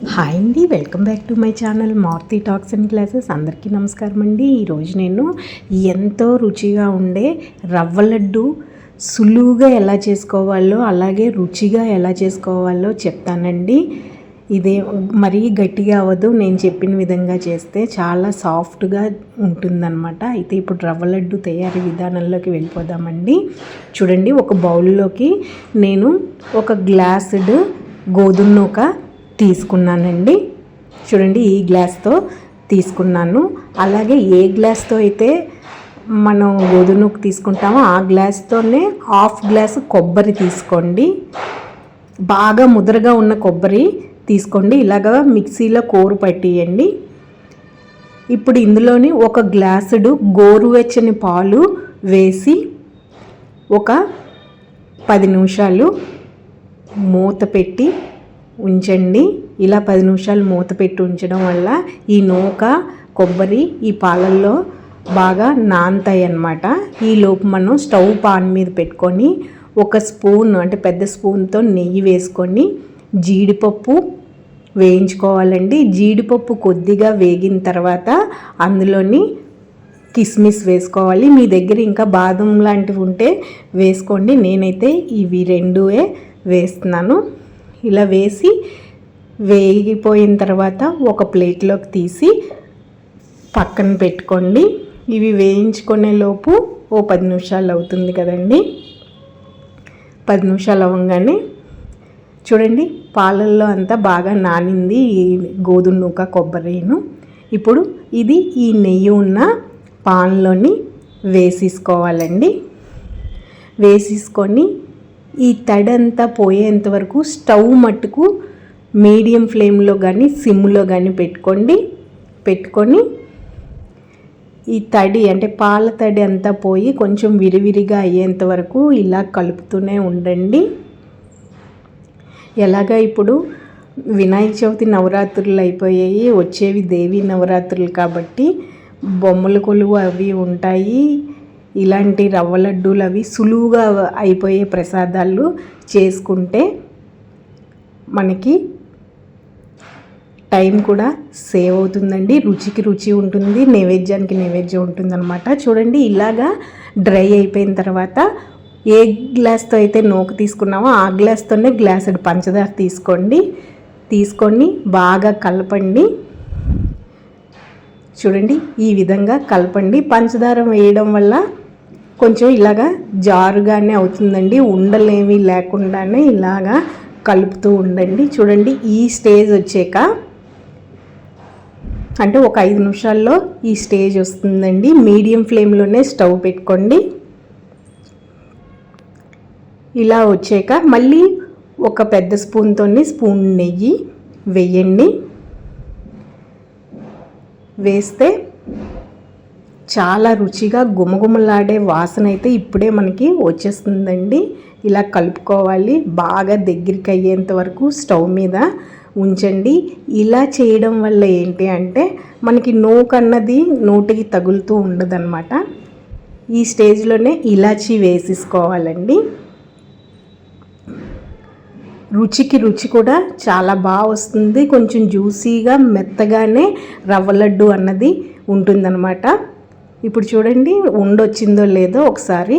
Hi అండి welcome back to my channel Maruti talks and classes అందరికీ నమస్కారం అండి. ఈరోజు నేను ఎంతో రుచిగా ఉండే రవ్వ లడ్డు సులువుగా ఎలా చేసుకోవాలో అలాగే రుచిగా ఎలా చేసుకోవాలో చెప్తానండి. ఇదే మరీ గట్టిగా అవ్వదు నేను చెప్పిన విధంగా చేస్తే చాలా సాఫ్ట్గా ఉంటుందన్నమాట. అయితే ఇప్పుడు రవ్వ లడ్డు తయారీ విధానంలోకి వెళ్ళిపోదామండి. చూడండి ఒక బౌల్లోకి నేను ఒక గ్లాసుడ్ గోధుమ నూక తీసుకున్నానండి. చూడండి ఈ గ్లాస్తో తీసుకున్నాను. అలాగే ఏ గ్లాస్తో అయితే మనం గోధుమకు తీసుకుంటామో ఆ గ్లాస్తోనే హాఫ్ గ్లాస్ కొబ్బరి తీసుకోండి. బాగా ముదరగా ఉన్న కొబ్బరి తీసుకోండి. ఇలాగా మిక్సీలో కోరు పట్టియండి. ఇప్పుడు ఇందులోని ఒక గ్లాసుడు గోరువెచ్చని పాలు వేసి ఒక పది నిమిషాలు మూత పెట్టి ఉంచండి. ఇలా పది నిమిషాలు మూత పెట్టి ఉంచడం వల్ల ఈ నూక కొబ్బరి ఈ పాలల్లో బాగా నానతాయి అన్నమాట ఈ లోపు మనం స్టవ్ పాన్ మీద పెట్టుకొని ఒక స్పూన్ అంటే పెద్ద స్పూన్తో నెయ్యి వేసుకొని జీడిపప్పు వేయించుకోవాలండి. జీడిపప్పు కొద్దిగా వేగిన తర్వాత అందులోని కిస్మిస్ వేసుకోవాలి. మీ దగ్గర ఇంకా బాదం లాంటివి ఉంటే వేసుకోండి. నేనైతే ఇవి రెండువే వేస్తున్నాను. ఇలా వేసి వేగిపోయిన తర్వాత ఒక ప్లేట్లోకి తీసి పక్కన పెట్టుకోండి. ఇవి వేయించుకునే లోపు ఓ పది నిమిషాలు అవుతుంది కదండి. పది నిమిషాలు అవ్వగానే చూడండి పాలల్లో అంతా బాగా నానింది ఈ గోధుమ నూక కొబ్బరిను. ఇప్పుడు ఇది ఈ నెయ్యి ఉన్న పాన్లోని వేసేసుకోవాలండి. వేసేసుకొని ఈ తడంతా పోయేంత వరకు స్టవ్ మట్టుకు మీడియం ఫ్లేమ్లో కానీ సిమ్లో కానీ పెట్టుకోండి. పెట్టుకొని ఈ తడి అంటే పాల తడి అంతా పోయి కొంచెం విరివిరిగా అయ్యేంత వరకు ఇలా కలుపుతూనే ఉండండి. ఎలాగా ఇప్పుడు వినాయక చవితి నవరాత్రులు అయిపోయాయి వచ్చేవి దేవి నవరాత్రులు కాబట్టి బొమ్మల కొలువు అవి ఉంటాయి. ఇలాంటి రవ్వ లడ్డూలు అవి సులువుగా అయిపోయే ప్రసాదాలు చేసుకుంటే మనకి టైం కూడా సేవ్ అవుతుందండి. రుచికి రుచి ఉంటుంది నైవేద్యానికి నైవేద్యం ఉంటుందన్నమాట. చూడండి ఇలాగా డ్రై అయిపోయిన తర్వాత ఏ గ్లాస్తో అయితే నూక తీసుకున్నామో ఆ గ్లాస్తోనే గ్లాస్ పంచదార తీసుకోండి. తీసుకొని బాగా కలపండి. చూడండి ఈ విధంగా కలపండి. పంచదార వేయడం వల్ల కొంచెం ఇలాగా జారుగానే అవుతుందండి. ఉండలేమి లేకుండానే ఇలాగా కలుపుతూ ఉండండి. చూడండి ఈ స్టేజ్ వచ్చాక అంటే ఒక ఐదు నిమిషాల్లో ఈ స్టేజ్ వస్తుందండి. మీడియం ఫ్లేమ్లోనే స్టవ్ పెట్టుకోండి. ఇలా వచ్చాక మళ్ళీ ఒక పెద్ద స్పూన్తో స్పూన్ నెయ్యి వేయండి. వేస్తే చాలా రుచిగా గుమగుమలాడే వాసన అయితే ఇప్పుడే మనకి వచ్చేస్తుందండి. ఇలా కలుపుకోవాలి. బాగా దగ్గరికి అయ్యేంత వరకు స్టవ్ మీద ఉంచండి. ఇలా చేయడం వల్ల ఏంటి అంటే మనకి నోకన్నది నోటికి తగులుతూ ఉండదన్నమాట. ఈ స్టేజ్లోనే ఇలాచి వేసేసుకోవాలండి. రుచికి రుచి కూడా చాలా బాగా వస్తుంది. కొంచెం జ్యూసీగా మెత్తగానే రవ్వ లడ్డు అన్నది ఉంటుందన్నమాట. ఇప్పుడు చూడండి ఉండొచ్చిందో లేదో ఒకసారి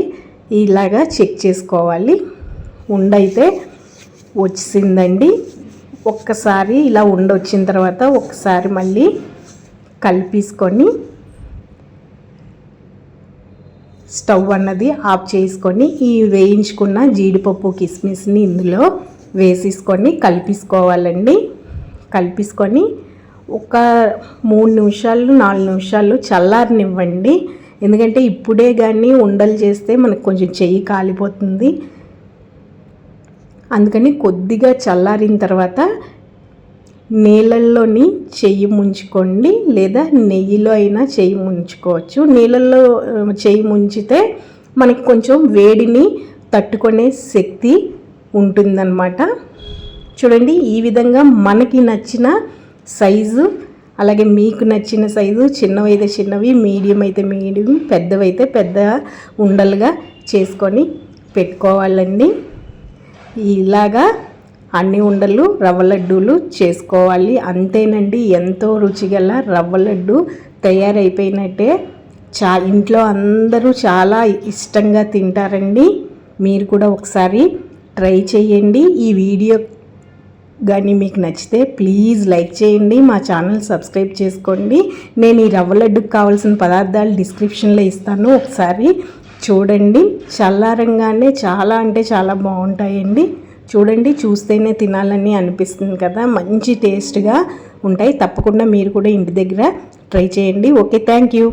ఇలాగా చెక్ చేసుకోవాలి. ఉండైతే వచ్చిందండి. ఒక్కసారి ఇలా ఉండొచ్చిన తర్వాత ఒకసారి మళ్ళీ కలిపేసుకొని స్టవ్ అన్నది ఆఫ్ చేసుకొని ఈ వేయించుకున్న జీడిపప్పు కిస్మిస్ని ఇందులో వేసేసుకొని కలిపేసుకోవాలండి. కలిపేసుకొని ఒక మూడు నిమిషాలు నాలుగు నిమిషాలు చల్లారనివ్వండి. ఎందుకంటే ఇప్పుడే కానీ ఉండలు చేస్తే మనకు కొంచెం చెయ్యి కాలిపోతుంది. అందుకని కొద్దిగా చల్లారిన తర్వాత నీళ్ళల్లోని చెయ్యి ముంచుకోండి. లేదా నెయ్యిలో అయినా చెయ్యి ముంచుకోవచ్చు. నీళ్ళల్లో చెయ్యి ముంచితే మనకి కొంచెం వేడిని తట్టుకునే శక్తి ఉంటుందన్నమాట. చూడండి ఈ విధంగా మనకి నచ్చిన సైజు అలాగే మీకు నచ్చిన సైజు చిన్నవి అయితే చిన్నవి మీడియం అయితే మీడియం పెద్దవైతే పెద్ద ఉండలుగా చేసుకొని పెట్టుకోవాలండి. ఇలాగా అన్ని ఉండలు రవ్వ లడ్డూలు చేసుకోవాలి. అంతేనండి ఎంతో రుచిగల రవ్వ లడ్డు తయారైపోయినట్టే. చా ఇంట్లో అందరూ చాలా ఇష్టంగా తింటారండి. మీరు కూడా ఒకసారి ట్రై చేయండి ఈ వీడియో కానీ మీకు నచ్చితే ప్లీజ్ లైక్ చేయండి మా ఛానల్ సబ్స్క్రైబ్ చేసుకోండి. నేను ఈ రవ్వ లడ్డుకు కావాల్సిన పదార్థాలు డిస్క్రిప్షన్లో ఇస్తాను ఒకసారి చూడండి. చల్లారంగానే చాలా అంటే చాలా బాగుంటాయండి. చూడండి చూస్తేనే తినాలని అనిపిస్తుంది కదా. మంచి టేస్ట్గా ఉంటాయి. తప్పకుండా మీరు కూడా ఇంటి దగ్గర ట్రై చేయండి. Okay thank you.